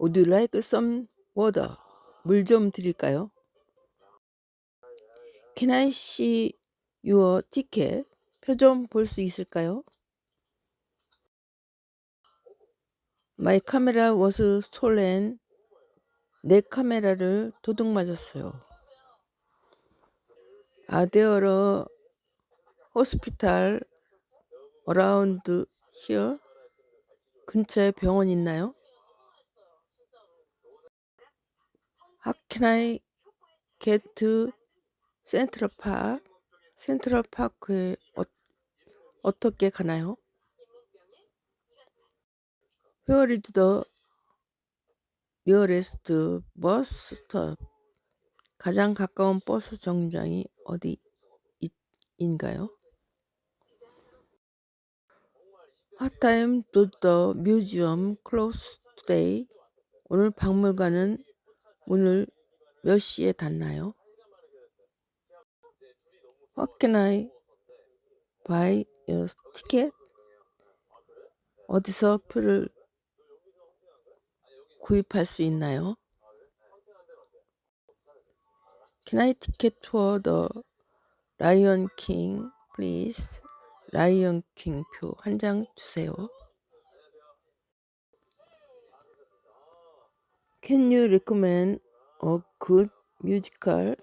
Would you like some water? 물 좀 드릴까요? Can I see your ticket? 표 좀 볼 수 있을까요? My camera was stolen. 내 카메라를 도둑 맞았어요. Are there a hospital around here? 근처에 병원 있나요? How can I get to Central Park? 센트럴 파크에 어, 어떻게 가나요? Where is the nearest bus stop? 가장 가까운 버스 정류장이 어디인가요? What time does the museum close today? 오늘 박물관은 문을 몇 시에 닫나요? What can I buy a ticket? 어디서 표를 구입할 수 있나요? Can I ticket for the Lion King, please? 라이언 킹 표 한 장 주세요. Can you recommend a good musical?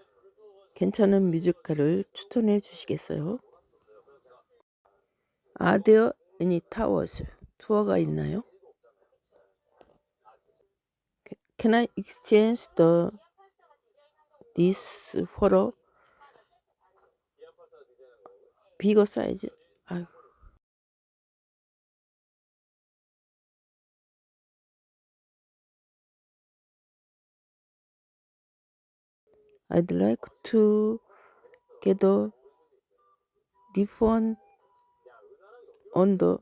괜찮은 뮤지컬을 추천해 주시겠어요? There any towers? 투어가 있나요? Can I exchange the this for a bigger size? I'd like to get a refund on the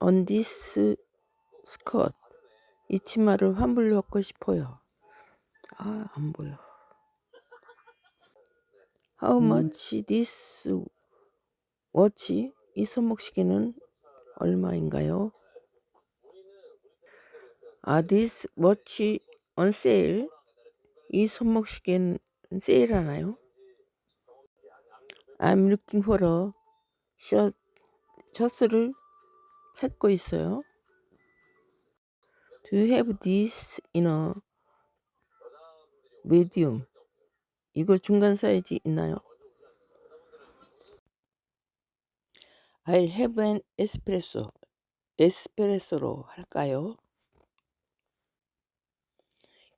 on this skirt. 이 치마를 환불받고 싶어요. 아, 안 보여. How much this watch? 이 손목시계는 얼마인가요? Are this watch on sale? 이 손목시계는 세일하나요? I'm looking for a shirt. 셔츠를 찾고 있어요. Do you have this in a medium? 이거 중간 사이즈 있나요? I'll have an espresso. 에스프레소로 할까요?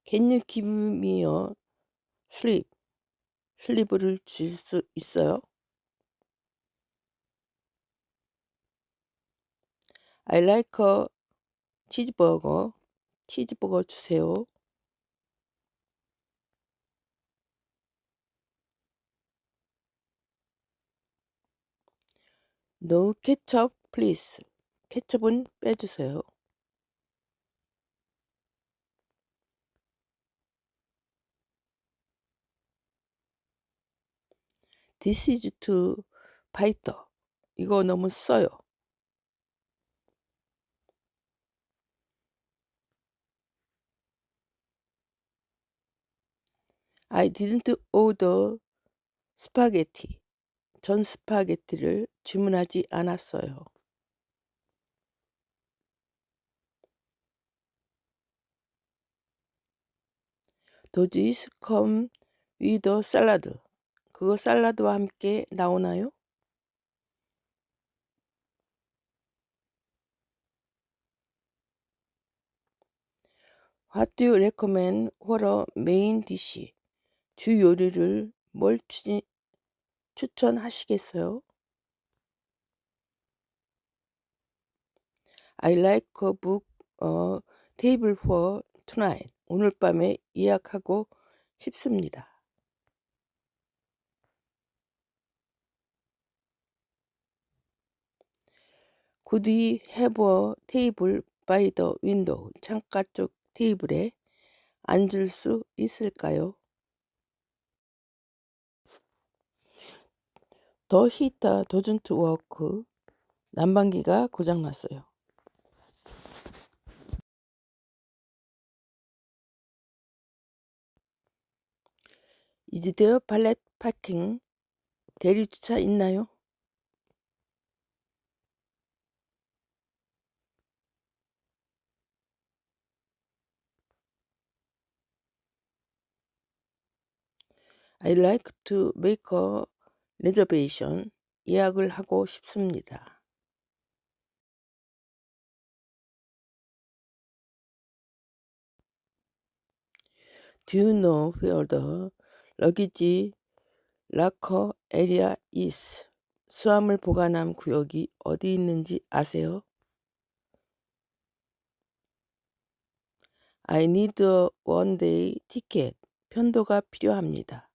Can you give me a sleep? 슬리브를 줄수 있어요? I like a cheeseburger. 치즈버거 주세요. No ketchup, please. 케첩은 빼주세요. This is too bitter. 이거 너무 써요. I didn't order spaghetti. 전 스파게티를 주문하지 않았어요. Come with a salad? 그거 샐러드와 함께 나오나요? Recommend for a main dish? 주 요리를 뭘 추, 추천하시겠어요? I like a book a table for tonight. 오늘 밤에 예약하고 싶습니다. Could we have a table 창가 쪽 테이블에 앉을 수 있을까요? 더 히터 도준트 워크 난방기가 고장났어요. 이즈드 발렛 파킹 대리 주차 있나요? I'd like to make a reservation. 예약을 하고 싶습니다. Do you know where the luggage locker area is? 수화물 보관함 구역이 어디 있는지 아세요? I need a one day ticket. 편도가 필요합니다.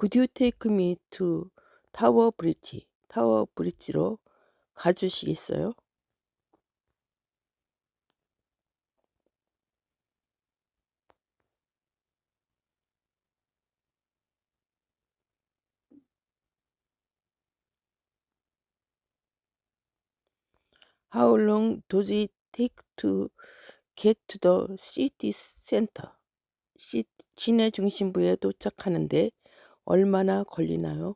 Could you take me to 타워 브릿지? 타워 브릿지로 가주시겠어요? How long does it take to get to the city center? 시, 시내 중심부에 도착하는데 얼마나 걸리나요?